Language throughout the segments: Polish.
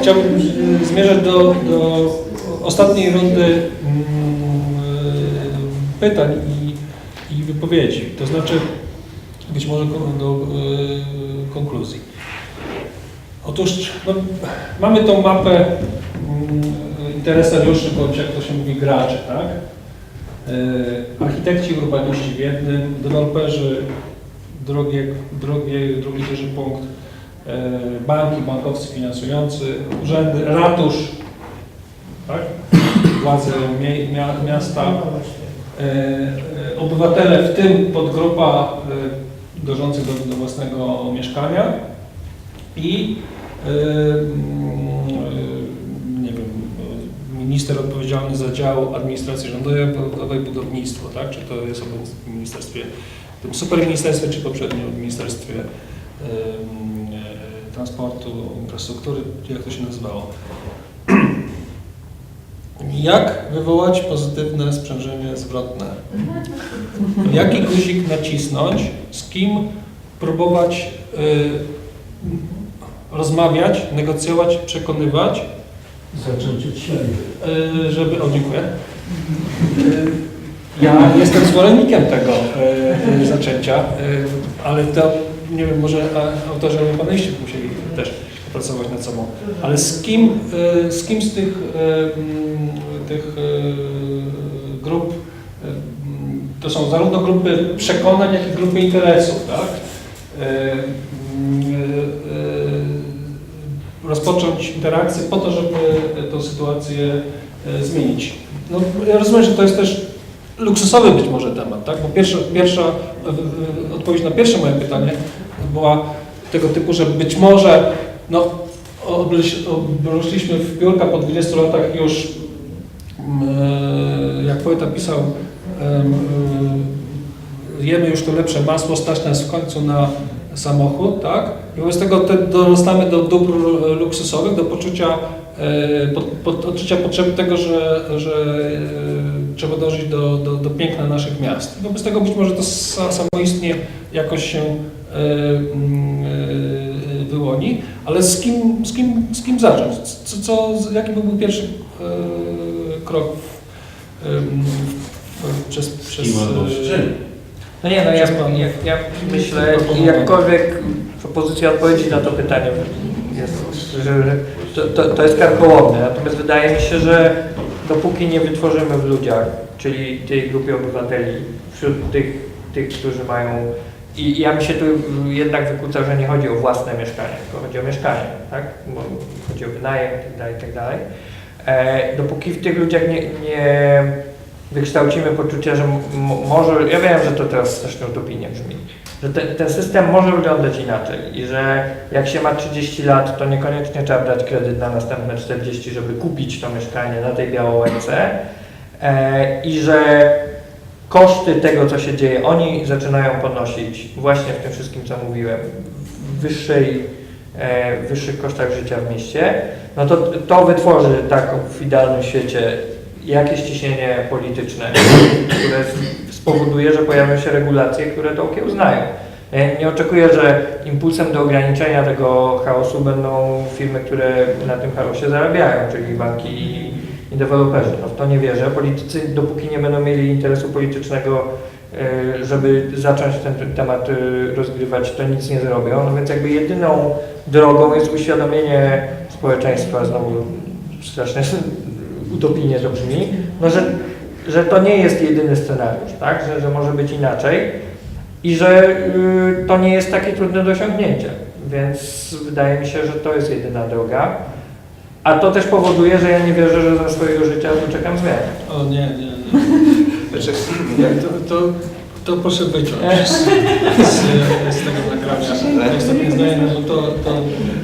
chciałbym y, zmierzać do, do ostatniej rundy mm, y, pytań i, i wypowiedzi. To znaczy, być może do y, konkluzji. Otóż no, mamy tą mapę mm, interesariuszy, bądź jak to się mówi, graczy, tak? Y, Architekci, urbaniści w jednym, deweloperzy, drogie, drogie, drugi duży punkt, e, banki, bankowcy finansujący, urzędy, ratusz, tak? władze miasta, e, e, obywatele, w tym podgrupa e, dążących do, do własnego mieszkania i e, mm, e, nie wiem, e, minister odpowiedzialny za dział administracji rządowej, budownictwo, tak? czy to jest w ministerstwie, tym superministerstwie, czy poprzednim ministerstwie em, e, transportu, infrastruktury, jak to się nazywało. Jak wywołać pozytywne sprzężenie zwrotne? Jaki guzik nacisnąć? Z kim próbować y, rozmawiać, negocjować, przekonywać, Zacząć od siebie. y, żeby... O, dziękuję. Y, Ja jestem zwolennikiem tego y, y, zaczęcia, y, ale to, nie wiem, może a, autorzy podejście musieli też pracować nad sobą. Ale z kim, y, z kim z tych, y, mm, tych grup, to są zarówno grupy przekonań, jak i grupy interesów, tak? Rozpocząć interakcję po to, żeby tę sytuację zmienić. No, ja rozumiem, że to jest też luksusowy być może temat, tak? Bo pierwsza, pierwsza odpowiedź na pierwsze moje pytanie była tego typu, że być może no, obróciliśmy w piórka po 20 latach już, mm, jak poeta pisał, y, jemy już to lepsze masło, stać nas w końcu na samochód, tak? I wobec tego te, dorastamy do dóbr luksusowych, do poczucia, e, pod, pod, odczucia potrzeby tego, że, że e, trzeba dążyć do, do, do piękna naszych miast. I wobec tego być może to sa- samoistnie jakoś się e, e, wyłoni, ale z kim, z kim, z kim zacząć? Co, co, jaki byłby pierwszy e, krok w, em, w, przez, przez? No nie, no ja, ja, ja myślę, jakkolwiek propozycja odpowiedzi na to pytanie jest, że to, to, to jest karkołomne, natomiast wydaje mi się, że dopóki nie wytworzymy w ludziach, czyli tej grupie obywateli, wśród tych, tych którzy mają i ja mi się tu jednak wykłóca, że nie chodzi o własne mieszkanie, tylko chodzi o mieszkanie, tak? Bo chodzi o wynajem itd., itd. E, dopóki w tych ludziach nie, nie wykształcimy poczucia, że może, ja wiem, że to teraz strasznie utopijnie brzmi, że ten, ten system może wyglądać inaczej i że jak się ma 30 lat, to niekoniecznie trzeba brać kredyt na następne 40, żeby kupić to mieszkanie na tej Białołęce e, i że koszty tego, co się dzieje, oni zaczynają ponosić właśnie w tym wszystkim, co mówiłem, w wyższej, e, wyższych kosztach życia w mieście, no to to wytworzy tak w idealnym świecie jakieś ciśnienie polityczne, które spowoduje, że pojawią się regulacje, które to okiełznają. Ja nie oczekuję, że impulsem do ograniczenia tego chaosu będą firmy, które na tym chaosie zarabiają, czyli banki i, i deweloperzy. No w to nie wierzę. Politycy, dopóki nie będą mieli interesu politycznego, y, żeby zacząć ten temat y, rozgrywać, to nic nie zrobią. No więc jakby jedyną drogą jest uświadomienie społeczeństwa, znowu strasznie utopijnie to brzmi, no że, że to nie jest jedyny scenariusz, tak? że, że może być inaczej i że y, to nie jest takie trudne do osiągnięcia. Więc wydaje mi się, że to jest jedyna droga. A to też powoduje, że ja nie wierzę, że za swojego życia doczekam zmian. O nie, nie, nie. Znaczy, Nie, to, to, to proszę wyciąć z, z, z tego nagrania. Nie znaję, no to, to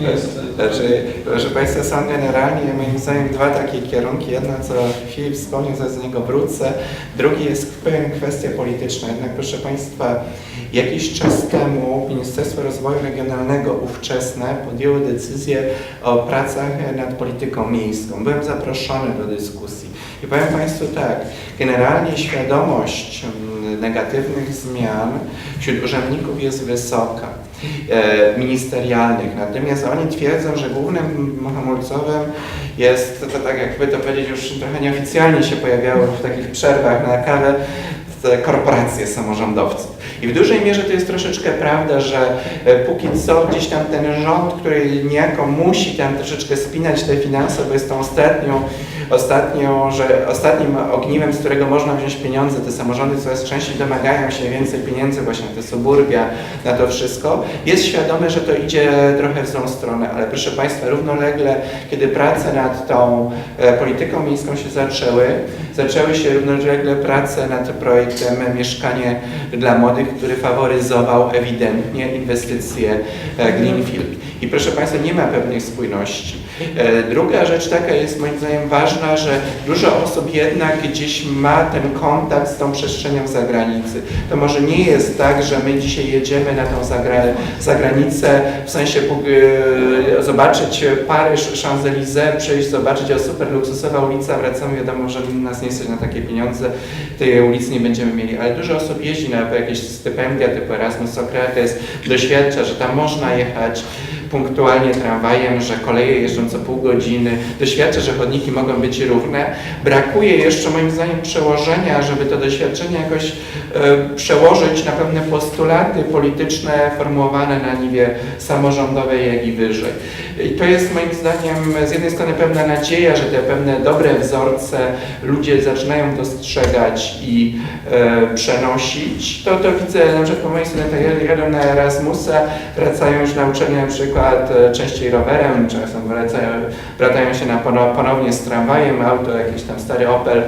nie jest... Znaczy, proszę Państwa, są generalnie moim zdaniem dwa takie kierunki. Jedno, co Filip wspomniał, zaraz do niego wrócę. Drugi jest kwestia polityczna. Jednak proszę Państwa, jakiś czas temu Ministerstwo Rozwoju Regionalnego ówczesne podjęło decyzję o pracach nad polityką miejską. Byłem zaproszony do dyskusji. I powiem Państwu tak, generalnie świadomość negatywnych zmian wśród urzędników jest wysoka. e, ministerialnych. Natomiast oni twierdzą, że głównym hamulcowym jest, to tak jakby to powiedzieć, już trochę nieoficjalnie się pojawiało w takich przerwach na kawę, korporacje samorządowców. I w dużej mierze to jest troszeczkę prawda, że e, póki co gdzieś tam ten rząd, który niejako musi tam troszeczkę spinać te finanse, bo jest tą ostatnią, ostatnią, że ostatnim ogniwem, z którego można wziąć pieniądze, te samorządy coraz częściej domagają się więcej pieniędzy właśnie na te suburbia, na to wszystko, jest świadomy, że to idzie trochę w złą stronę, ale proszę Państwa, równolegle, kiedy prace nad tą e, polityką miejską się zaczęły, zaczęły się równolegle prace nad projektem Mieszkanie dla Młodych, który faworyzował ewidentnie inwestycje e, Greenfield. I proszę Państwa, nie ma pewnej spójności. E, Druga rzecz taka jest moim zdaniem ważna, że dużo osób jednak gdzieś ma ten kontakt z tą przestrzenią zagranicy. To może nie jest tak, że my dzisiaj jedziemy na tą zagra zagranicę, w sensie e, zobaczyć Paryż, Champs-Élysées, przyjść, zobaczyć, o super luksusowa ulica, wracamy, wiadomo, że nas nie stać na takie pieniądze, tej ulicy nie będziemy mieli, ale dużo osób jeździ na jakieś stypendia typu Erasmus, Socrates, doświadcza, że tam można jechać punktualnie tramwajem, że koleje jeżdżą co pół godziny, doświadcza, że chodniki mogą być równe. Brakuje jeszcze moim zdaniem przełożenia, żeby to doświadczenie jakoś e, przełożyć na pewne postulaty polityczne formułowane na niwie samorządowej, jak i wyżej. I to jest moim zdaniem z jednej strony pewna nadzieja, że te pewne dobre wzorce ludzie zaczynają dostrzegać i e, przenosić. To, to widzę na przykład po mojej stronie, tak jadą na Erasmusa, wracają już na uczelnię na przykład e, częściej rowerem, czasem wracają, wracają się na pono- ponownie z tramwajem, auto, jakiś tam stary Opel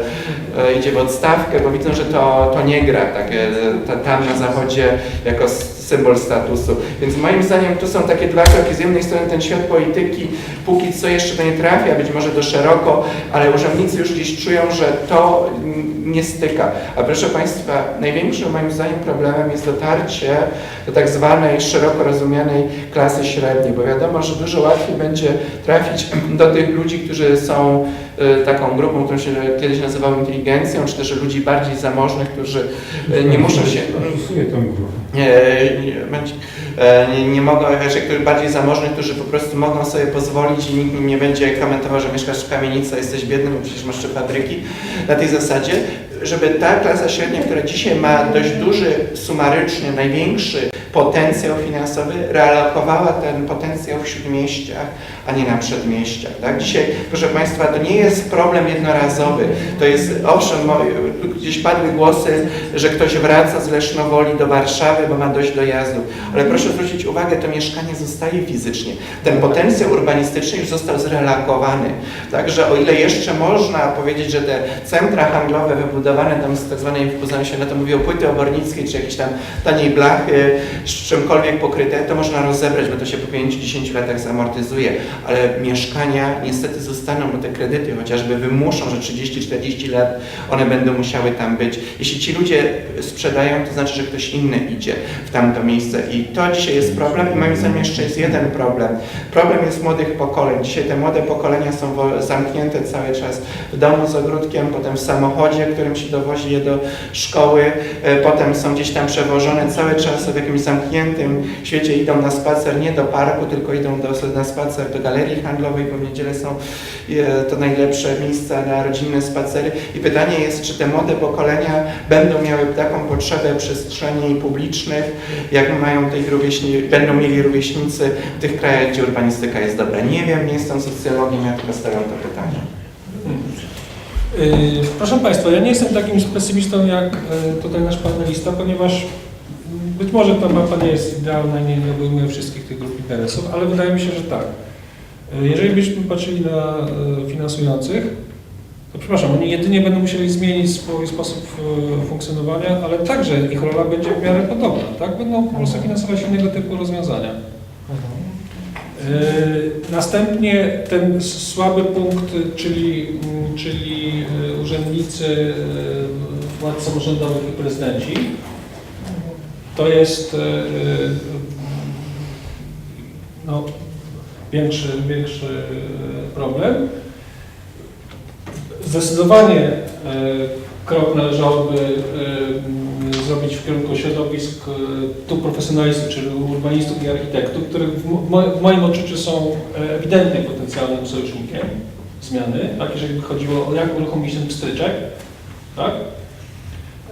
e, idzie w odstawkę, bo widzą, że to, to nie gra tak, ta, tam na zachodzie jako symbol statusu. Więc moim zdaniem tu są takie dwa kroki. Z jednej strony ten świat polityki póki co jeszcze nie trafia, być może do szeroko, ale urzędnicy już gdzieś czują, że to nie styka. A proszę Państwa, największym moim zdaniem problemem jest dotarcie do tak zwanej szeroko rozumianej klasy średniej, bo wiadomo, że dużo łatwiej będzie trafić do tych ludzi, którzy są taką grupą, którą się kiedyś nazywało inteligencją, czy też ludzi bardziej zamożnych, którzy y, nie muszą się nie, nie, e, nie, nie mogą, raczej którzy bardziej zamożnych, którzy po prostu mogą sobie pozwolić i nikt im nie będzie komentował, że mieszkasz w kamienicy, a jesteś biedny, bo przecież masz trzy fabryki. Na tej zasadzie, żeby ta klasa średnia, która dzisiaj ma dość duży, sumaryczny, największy potencjał finansowy, realokowała ten potencjał w śródmieściach, a nie na przedmieściach. Tak? Dzisiaj, proszę Państwa, to nie jest problem jednorazowy. To jest, owszem, gdzieś padły głosy, że ktoś wraca z Lesznowoli do Warszawy, bo ma dość dojazdu. Ale proszę zwrócić uwagę, to mieszkanie zostaje fizycznie. Ten potencjał urbanistyczny już został zrelakowany. Także o ile jeszcze można powiedzieć, że te centra handlowe wybudowane tam z tak zwanej, w się na to mówi o płyty obornickiej, czy jakieś tam taniej blachy, z czymkolwiek pokryte, to można rozebrać, bo to się po 5-10 latach zamortyzuje. Ale mieszkania niestety zostaną, bo te kredyty chociażby wymuszą, że 30-40 lat one będą musiały tam być. Jeśli ci ludzie sprzedają, to znaczy, że ktoś inny idzie w tamto miejsce. I to dzisiaj jest problem i moim zdaniem jeszcze jest jeden problem. Problem jest młodych pokoleń. Dzisiaj te młode pokolenia są zamknięte cały czas w domu z ogródkiem, potem w samochodzie, którym się dowozi je do szkoły, e, potem są gdzieś tam przewożone cały czas w jakimś zamkniętym świecie, idą na spacer nie do parku, tylko idą do, na spacer do galerii handlowej, bo w niedzielę są e, to najlepsze miejsca na rodzinne spacery. I pytanie jest, czy te młode pokolenia będą miały taką potrzebę przestrzeni publicznych, jak mają rówieśni, będą mieli rówieśnicy w tych krajach, gdzie urbanistyka jest dobra. Nie wiem, nie jestem socjologiem, ja tylko stawiam to pytanie. Yy, Proszę Państwa, ja nie jestem takim pesymistą jak yy, tutaj nasz panelista, ponieważ być może ta mapa nie jest idealna i nie obejmuje wszystkich tych grup interesów, ale wydaje mi się, że tak. Yy, Jeżeli byśmy patrzyli na finansujących, to przepraszam, oni jedynie będą musieli zmienić swój sposób funkcjonowania, ale także ich rola będzie w miarę podobna, tak? Będą po prostu finansować innego typu rozwiązania. Yy, Następnie ten słaby punkt, czyli, mm, czyli y, urzędnicy y, władz samorządowych i prezydenci, to jest no, większy, większy problem. Zdecydowanie krok należałoby zrobić w kierunku środowisk e, tu profesjonalistów, czyli urbanistów i architektów, które w, mo w moim odczuciu są e, ewidentnie potencjalnym sojusznikiem zmiany, tak, jeżeli chodziło o jak uruchomić ten pstryczek, tak?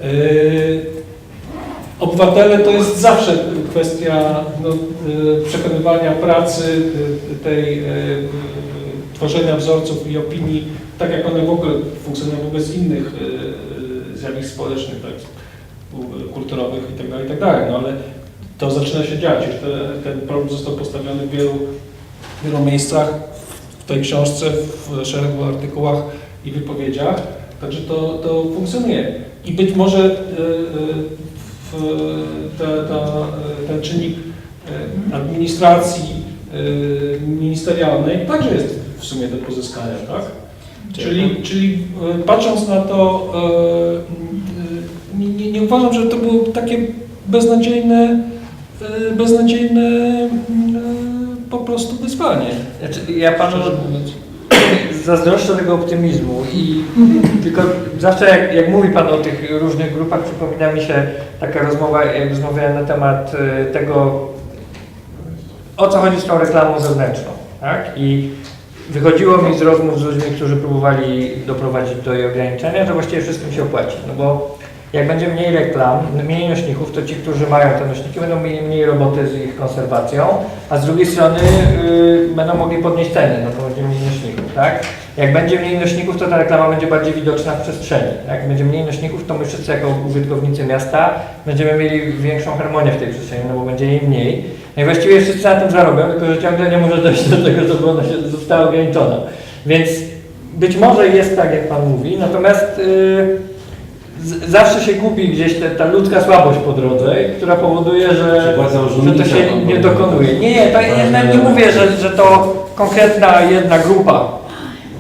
E, Obywatele to jest zawsze kwestia no, przekonywania pracy, tej tworzenia wzorców i opinii, tak jak one w ogóle funkcjonują wobec innych zjawisk społecznych, tak, kulturowych itd., itd. No ale to zaczyna się dziać. Już te, ten problem został postawiony w wielu, wielu miejscach, w tej książce, w szeregu artykułach i wypowiedziach, także to, to funkcjonuje. I być może ta, e, ten czynnik e, administracji e, ministerialnej także jest w sumie do pozyskania, tak? Czyli, czyli patrząc na to, uważam, że to było takie beznadziejne, e, beznadziejne e, po prostu wyzwanie. Znaczy, ja panu zazdroszczę tego optymizmu i tylko zawsze jak, jak mówi Pan o tych różnych grupach, przypomina mi się taka rozmowa, jak rozmawiałem na temat e, tego, o co chodzi z tą reklamą zewnętrzną, tak? I wychodziło mi z rozmów z ludźmi, którzy próbowali doprowadzić do jej ograniczenia, że właściwie wszystkim się opłaci, no bo jak będzie mniej reklam, mniej nośników, to ci, którzy mają te nośniki, będą mieli mniej roboty z ich konserwacją, a z drugiej strony y, będą mogli podnieść ceny, no to będzie mniej nośników, tak? Jak będzie mniej nośników, to ta reklama będzie bardziej widoczna w przestrzeni. Jak będzie mniej nośników, to my wszyscy jako użytkownicy miasta będziemy mieli większą harmonię w tej przestrzeni, no bo będzie jej mniej. No i właściwie wszyscy na tym zarobią, tylko że ciągle nie może dojść do tego, żeby ona się została ograniczona. Więc być może jest tak, jak Pan mówi, natomiast y, z, zawsze się gubi gdzieś te, ta ludzka słabość po drodze, która powoduje, że, że to się nie dokonuje. Nie, nie, to ja nie, nie mówię, że, że to konkretna jedna grupa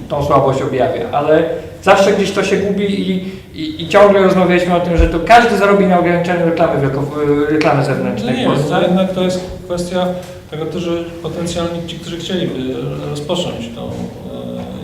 tą słabość objawia, ale zawsze gdzieś to się gubi i, i, i ciągle rozmawialiśmy o tym, że to każdy zarobi na ograniczeniu reklamy, wielko, reklamy zewnętrznej nie, to jednak to jest kwestia tego, to, że potencjalnie ci, którzy chcieliby rozpocząć tą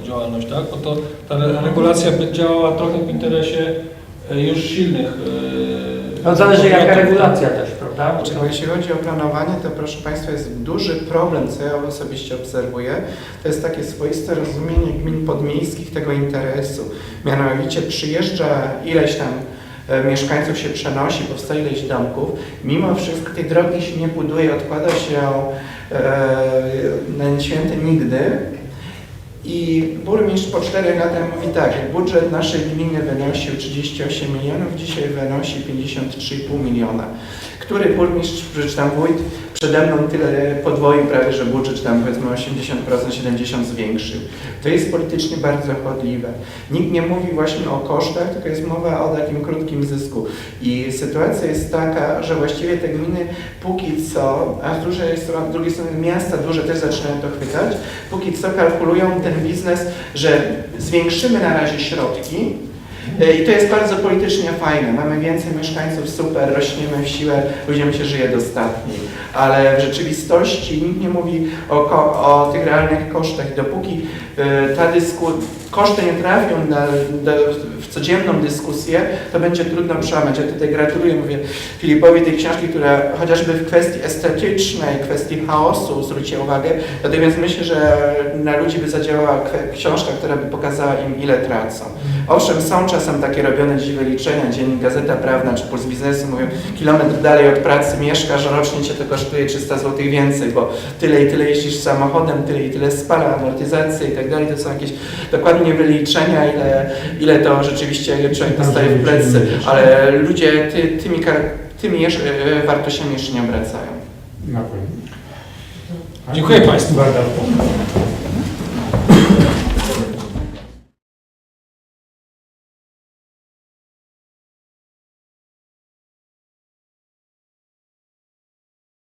e, działalność, tak? Bo to ta re- regulacja by działała trochę w interesie e, już silnych. e, No zależy jaka regulacja też, prawda? Znaczy, to- jeśli chodzi o planowanie, to proszę Państwa jest duży problem, co ja osobiście obserwuję. To jest takie swoiste rozumienie gmin podmiejskich tego interesu. Mianowicie przyjeżdża ileś tam e, mieszkańców się przenosi, powstaje ileś domków. Mimo wszystko tej drogi się nie buduje, odkłada się ją e, na święty nigdy. I burmistrz po 4 latach mówi tak, budżet naszej gminy wynosił 38 milionów, dzisiaj wynosi 53,5 miliona. Który burmistrz, czy tam wójt, przede mną tyle podwoił prawie, że budżet tam powiedzmy 80%, 70% zwiększył. To jest politycznie bardzo chodliwe. Nikt nie mówi właśnie o kosztach, tylko jest mowa o takim krótkim zysku. I sytuacja jest taka, że właściwie te gminy póki co, a z drugiej strony, z drugiej strony miasta duże też zaczynają to chwytać, póki co kalkulują ten biznes, że zwiększymy na razie środki, i to jest bardzo politycznie fajne. Mamy więcej mieszkańców, super, rośniemy w siłę, ludziom się żyje dostatniej. Ale w rzeczywistości nikt nie mówi o, o tych realnych kosztach. Dopóki e, ta dysku, koszty nie trafią na, do, w codzienną dyskusję, to będzie trudno przełamać. Ja tutaj gratuluję, mówię Filipowi tej książki, która chociażby w kwestii estetycznej, kwestii chaosu, zwróćcie uwagę, dlatego więc myślę, że na ludzi by zadziałała książka, która by pokazała im, ile tracą. Owszem, są czasem takie robione dziś wyliczenia, dziennik Gazeta Prawna czy Puls Biznesu mówią, kilometr dalej od pracy mieszkasz, rocznie cię to kosztuje 300 zł więcej, bo tyle i tyle jeździsz samochodem, tyle i tyle spala, amortyzacje i tak dalej. To są jakieś dokładnie wyliczenia, ile, ile to rzeczywiście człowiek dostaje w plecy, ale ludzie ty, tymi, tymi jeszcze, e, wartościami jeszcze nie obracają. Na pewno. Dziękuję Państwu. Bardzo.